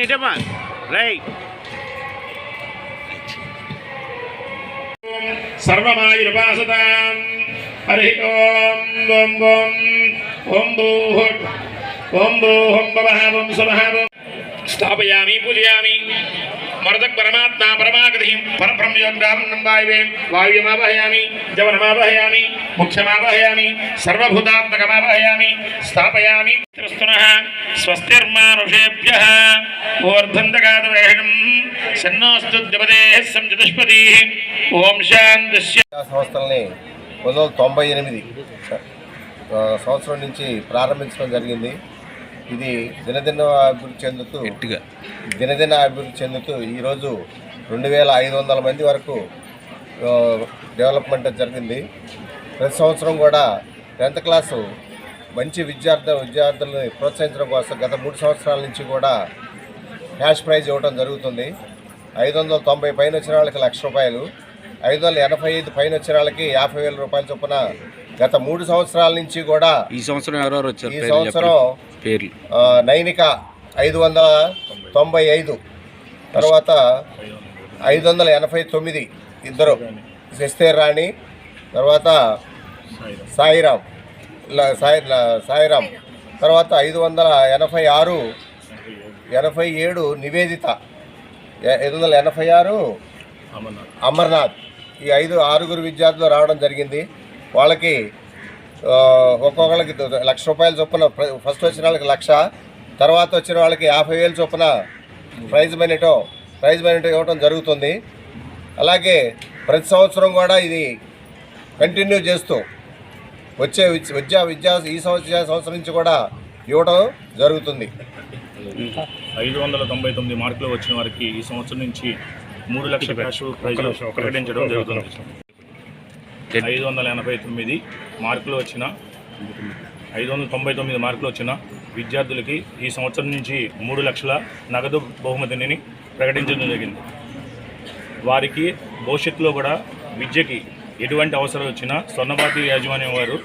ఇటమ్మా right సర్వమాయుర్వాసతాం Hari ఓం ఓం ఓం ఓం భూః ఓం భూహం భవః ఓం స్వః ఓం స్థాపయామి పూజయామి మరదక్ పరమాత్మా పరమాగతి పరబ్రహ్మయోగ్రామం వాయువే. వాయుమాపహయామి జవనమాపహయామి ముఖ్యమాపహయామి సర్వభూతాత్మకమావహయామి స్థాపయామి త్రిస్తునః స్వస్తిర్మానుషేభ్య. ఓర్ధంతగాదవేహణం సన్నోస్తు ద్యపదే సంజతుష్పతి ఓం శాంతి సంస్థల్ని పంతొమ్మిది వందల తొంభై ఎనిమిది సంవత్సరం నుంచి ప్రారంభించడం జరిగింది. ఇది దినదిన అభివృద్ధి చెందుతూ దినదిన అభివృద్ధి చెందుతూ ఈరోజు రెండు వేల ఐదు వందల మంది వరకు డెవలప్మెంట్ జరిగింది. ప్రతి సంవత్సరం కూడా టెన్త్ క్లాసు మంచి విద్యార్థి విద్యార్థులను ప్రోత్సహించడం కోసం గత మూడు సంవత్సరాల నుంచి కూడా క్యాష్ ప్రైజ్ ఇవ్వడం జరుగుతుంది. ఐదు వందల తొంభై పైన వచ్చిన వాళ్ళకి లక్ష రూపాయలు ఐదు వందల ఎనభై ఐదు పైన వచ్చిన వాళ్ళకి యాభై వేల రూపాయల చొప్పున గత మూడు సంవత్సరాల నుంచి కూడా ఈ సంవత్సరం ఎవరెవరు వచ్చారు ఈ సంవత్సరం. పేర్లు. నైనిక ఐదు వందల తొంభై ఐదు. తర్వాత ఐదు వందల ఎనభై తొమ్మిది ఇద్దరు. శస్తేర్ రాణి తర్వాత సాయిరామ్ సాయి సాయిరామ్ తర్వాత ఐదు వందల ఎనభై ఆరు ఎనభై ఏడు నివేదిత. ఐదు వందల ఎనభై ఆరు అమర్నాథ్. ఈ ఐదు ఆరుగురు విద్యార్థులు రావడం జరిగింది. వాళ్ళకి ఒక్కొక్కళ్ళకి లక్ష రూపాయల చొప్పున ప్ర- ఫస్ట్ వచ్చిన వాళ్ళకి లక్ష తర్వాత వచ్చిన వాళ్ళకి యాభై వేలు చొప్పున ప్రైజ్ మనీటో ప్రైజ్ మనీటో ఇవ్వడం జరుగుతుంది. అలాగే ప్రతి సంవత్సరం కూడా ఇది కంటిన్యూ చేస్తూ వచ్చే విద్య విద్యా విద్యా ఈ సంవత్సర సంవత్సరం నుంచి కూడా ఇవ్వడం జరుగుతుంది. ఐదు వందల తొంభై తొమ్మిది మార్కులు వచ్చిన వారికి ఈ సంవత్సరం నుంచి మూడు లక్షల క్యాష్ ప్రైజ్ ప్రకటించడం జరుగుతుంది. ఐదు వందల ఎనభై తొమ్మిది మార్కులు వచ్చిన ఐదు వందల తొంభై తొమ్మిది మార్కులు వచ్చిన విద్యార్థులకి ఈ సంవత్సరం నుంచి మూడు లక్షల నగదు బహుమతిని ప్రకటించడం జరిగింది. వారికి భవిష్యత్తులో కూడా విద్యకి ఎటువంటి అవసరం వచ్చినా స్వర్ణపాతి యాజమాన్యం వారు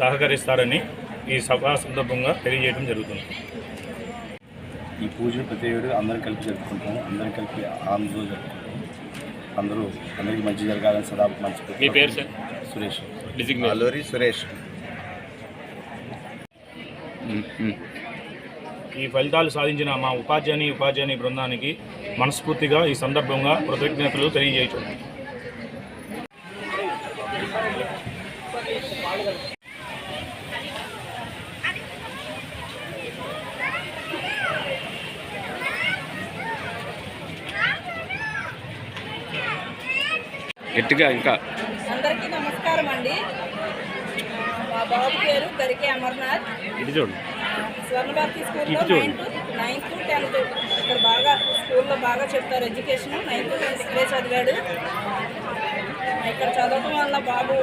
సహకరిస్తారని ఈ సభా సందర్భంగా తెలియజేయడం జరుగుతుంది. ఈ పూజలు ప్రతి ఏడు అందరం కలిపి జరుపుకుంటాం అందరం కలిపి ఆనందంలో జరుపుకుంటాం అందరూ అందరికీ మంచి జరగాలని సదా మంచి మీ పేరు సార్ సురేష్. అల్లూరి సురేష్. ఈ ఫలితాలు సాధించిన మా ఉపాధ్యాయుని ఉపాధ్యాయుని బృందానికి మనస్ఫూర్తిగా ఈ సందర్భంగా కృతజ్ఞతలు తెలియజేయచ్చు. గట్టిగా ఇంకా. అందరికీ నమస్కారం అండి. మా బాబు పేరు గరికే అమర్నాథ్. ఇది చూడు. స్వర్ణభారతి స్కూల్లో. Ninth ninth tenth. ఇక్కడ బాగా స్కూల్లో బాగా చెప్తారు ఎడ్యుకేషన్. నైన్త్ టెన్త్ ఇక్కడే చదివాడు. ఇక్కడ చదవటం వల్ల బాబు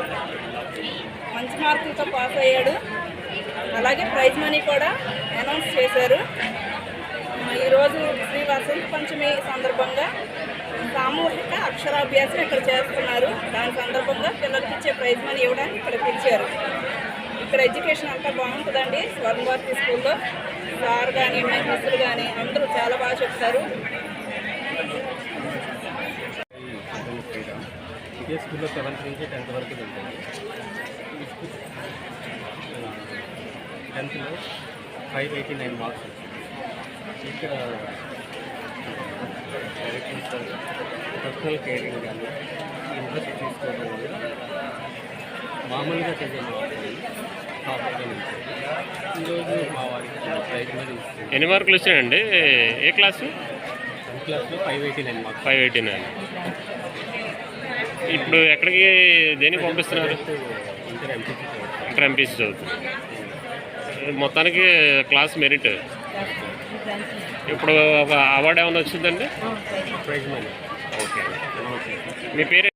మంచి మార్కులతో పాస్ అయ్యాడు. అలాగే ప్రైజ్ మనీ కూడా అనౌన్స్ చేశారు. ఈరోజు శ్రీ వసంత పంచమి సందర్భంగా అక్షరాభ్యాసం ఇక్కడ చేస్తున్నారు. దాని సందర్భంగా పిల్లలకి ఇచ్చే ప్రైజ్ మనీ ఇవ్వడానికి ఇక్కడ పిలిచారు. ఇక్కడ ఎడ్యుకేషన్ అంతా బాగుంటుందండి. స్వర్ణభారతి స్కూల్లో సార్ కానీ మిస్సులు కానీ అందరూ చాలా బాగా చెప్తారు. ఇదే స్కూల్లో సెవెంత్ నుంచి టెన్త్ వరకు వెళ్తాను టెన్త్లో ఫైవ్ ఎయిటీ నైన్ మార్క్స్ ఇక్కడ పర్సనల్ కేరింగ్ కానీ ఇంట్రెస్ట్ తీసుకోవడం వల్ల మామూలుగా ఈరోజు మా వారికి ఎన్ని మార్కులు వచ్చాయండి ఏ క్లాసు? క్లాస్లో five eighty nine marks five eighty nine. ఇప్పుడు ఎక్కడికి దేనికి పంపిస్తున్నారు? ఇంటర్ ఎంపీసీ ఇంటర్ ఎంపీసీ చదువుతుంది మొత్తానికి క్లాస్ మెరిట్. ఇప్పుడు ఒక అవార్డు ఏమైనా వచ్చిందండి? Prize money. ఓకే మీ పేరు